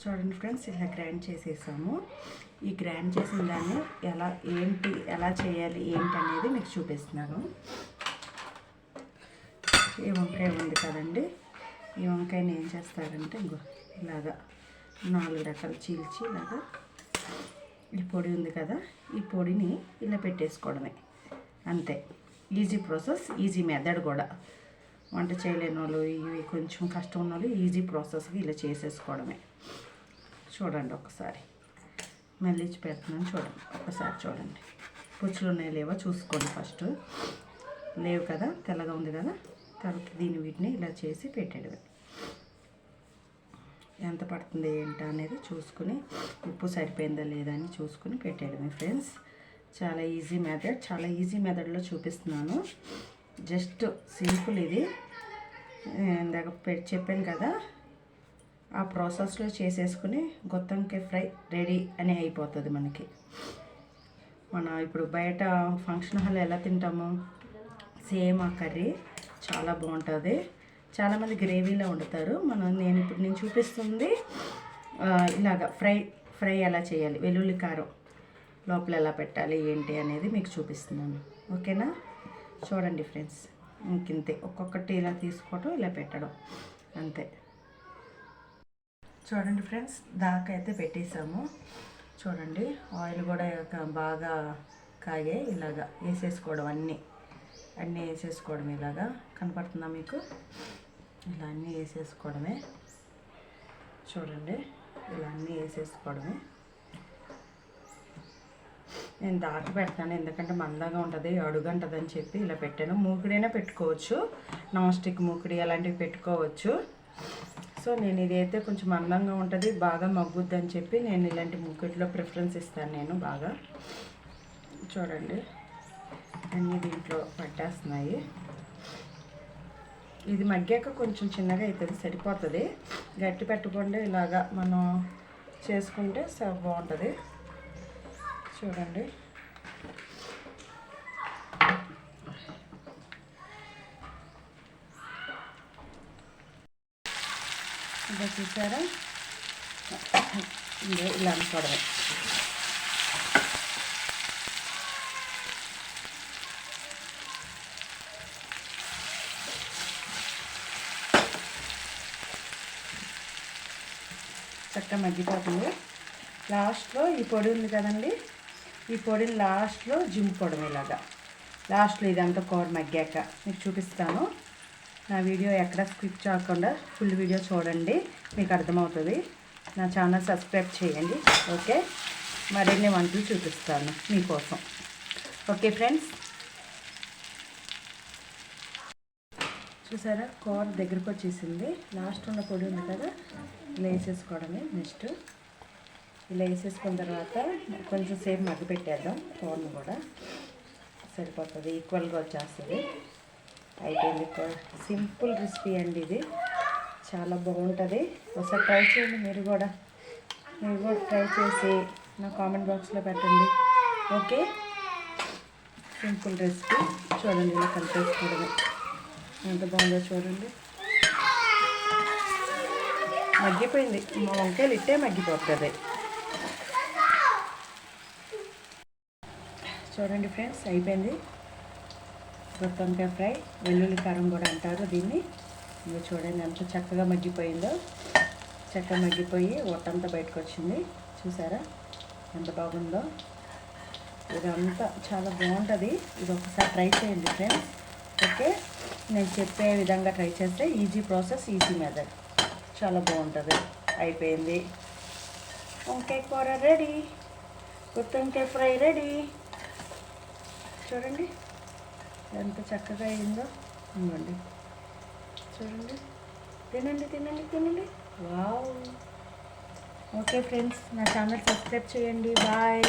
చూడండి ఫ్రెండ్స్ ఇలా గ్రైండ్ చేసేసాము. ఈ గ్రైండ్ చేసిన దాన్ని ఎలా ఏంటి ఎలా చేయాలి ఏంటి అనేది మీకు చూపిస్తున్నాను. ఈ వంకాయ ఉంది కదండి. ఈ వంకాయని ఏం చేస్తారంటే ఇంకో ఇలాగా నాలుగు రకాలు చీల్చి ఇలాగా ఈ పొడి ఉంది కదా ఈ పొడిని ఇలా పెట్టేసుకోవడమే. అంతే. ఈజీ ప్రాసెస్ ఈజీ మెథడ్ కూడా. వంట చేయలేని వాళ్ళు ఇవి కొంచెం కష్టం ఉన్న వాళ్ళు ఈజీ ప్రాసెస్గా ఇలా చేసేసుకోవడమే. చూడండి ఒకసారి. మళ్ళీ ఇచ్చి పెడుతున్నాను చూడండి. ఒకసారి చూడండి. పుచ్చులు ఉన్నాయి లేవో చూసుకోండి ఫస్ట్. లేవు కదా? తెల్లగా ఉంది కదా? తర్వాత దీని వీటిని ఇలా చేసి పెట్టేయడమే. ఎంత పడుతుంది ఏంటా అనేది చూసుకుని ఉప్పు సరిపోయిందా లేదా అని చూసుకుని పెట్టేయడమే ఫ్రెండ్స్. చాలా ఈజీ మెథడ్. చాలా ఈజీ మెథడ్లో చూపిస్తున్నాను. జస్ట్ సింపుల్ ఇది. ఇందాక చెప్పాను కదా ఆ ప్రాసెస్లో చేసేసుకుని గొత్తంకాయ ఫ్రై రెడీ అని అయిపోతుంది మనకి. మన ఇప్పుడు బయట ఫంక్షన్ హాల్ ఎలా తింటాము? సేమ్ ఆ కర్రీ. చాలా బాగుంటుంది. చాలామంది గ్రేవీలో వండుతారు. మనం నేను ఇప్పుడు నేను చూపిస్తుంది ఇలాగ ఫ్రై ఫ్రై ఎలా చేయాలి? వెల్లుల్లి కారం లోపల ఎలా పెట్టాలి? ఏంటి అనేది మీకు చూపిస్తున్నాను. ఓకేనా? చూడండి ఫ్రెండ్స్. ఇంకింతే. ఒక్కొక్కటి ఇలా తీసుకోవటం ఇలా పెట్టడం. అంతే. చూడండి ఫ్రెండ్స్ దాకా అయితే పెట్టేసాము. చూడండి ఆయిల్ కూడా ఒక- బాగా కాగే ఇలాగా వేసేసుకోవడం అన్నీ. అన్నీ వేసేసుకోవడం ఇలాగా. కనపడుతుందా మీకు? ఇలా అన్నీ వేసేసుకోవడమే. చూడండి ఇలా అన్నీ వేసేసుకోవడమే. నేను దాకా పెడతాను ఎందుకంటే మందంగా ఉంటుంది అడుగంటది అని చెప్పి ఇలా పెట్టాను. మూకుడైనా పెట్టుకోవచ్చు. నాన్ స్టిక్ మూకుడి అలాంటివి పెట్టుకోవచ్చు. సో నేను ఇదైతే కొంచెం అందంగా ఉంటుంది బాగా మగ్గుద్ది అని చెప్పి నేను ఇలాంటి మూకుడిలో ప్రిఫరెన్స్ ఇస్తాను నేను బాగా. చూడండి అన్నీ దీంట్లో పట్టేస్తున్నాయి. ఇది మగ్గాక కొంచెం చిన్నగా అవుతుంది సరిపోతుంది. గట్టి పెట్టకుండా ఇలాగా మనం చేసుకుంటే స- బాగుంటుంది. చూడండి. ఇంకా చూసారా? ఇదే ఇలా అనుకోవడమే. చక్కగా మగ్గిపోతుంది. లాస్ట్లో ఈ పొడి ఉంది కదండి? ఈ పొడిని లాస్ట్లో జింపుకోవడం ఇలాగా. లాస్ట్లో ఇదంతా కూర మగ్గాక మీకు చూపిస్తాను. నా వీడియో ఎక్కడ స్కిప్ చేయకుండా ఫుల్ వీడియో చూడండి మీకు అర్థమవుతుంది. నా ఛానల్ సబ్స్క్రైబ్ చేయండి ఓకే? మరిన్ని వంటలు చూపిస్తాను మీకోసం. Okay friends? చూసారా? కూర దగ్గరకు వచ్చేసింది. లాస్ట్ ఉన్న పొడి ఉంది కదా ఇలా వేసేసుకోవడమే నెక్స్ట్ ఇలా వేసేసుకున్న తర్వాత కొంచెం సేపు మగ్గి పెట్టేద్దాం కూరను కూడా. సరిపోతుంది ఈక్వల్గా వచ్చేస్తుంది. అయిపోయింది సింపుల్ రెసిపీ అండి ఇది. చాలా బాగుంటుంది. ఒకసారి ట్రై చేయండి మీరు కూడా. మీరు కూడా ట్రై చేసి నా కామెంట్ బాక్స్లో పెట్టండి. ఓకే? Simple recipe. చూడండి ఇలా కలిపేసుకోవడమే ఎంత బాగుందో చూడండి. మగ్గిపోయింది. మా వంకాయలు ఇట్టే మగ్గిపోతుంది చూడండి ఫ్రెండ్స్ అయిపోయింది. గుత్తొంకాయ ఫ్రై వెల్లుల్లి కారం కూడా అంటారు దీన్ని. ఇంకా చూడండి ఎంత చక్కగా మగ్గిపోయిందో. చక్కగా మగ్గిపోయి ఒట్టంతా బయటకు వచ్చింది చూసారా? ఎంత బాగుందో. ఇదంతా చాలా బాగుంటుంది. ఇది ఒకసారి ట్రై చేయండి ఫ్రెండ్స్. ఓకే? నేను చెప్పే విధంగా ట్రై చేస్తే ఈజీ ప్రాసెస్ ఈజీ మెథడ్. చాలా బాగుంటుంది. అయిపోయింది. వంకాయ కూర రెడీ. గుత్తొంకాయ fry ready. చూడండి. ఎంత చక్కగా అయిందో ఇవ్వండి. చూడండి. తినండి తినండి తినండి. వావ్. ఓకే ఫ్రెండ్స్ నా ఛానల్ సబ్స్క్రైబ్ చేయండి. బాయ్.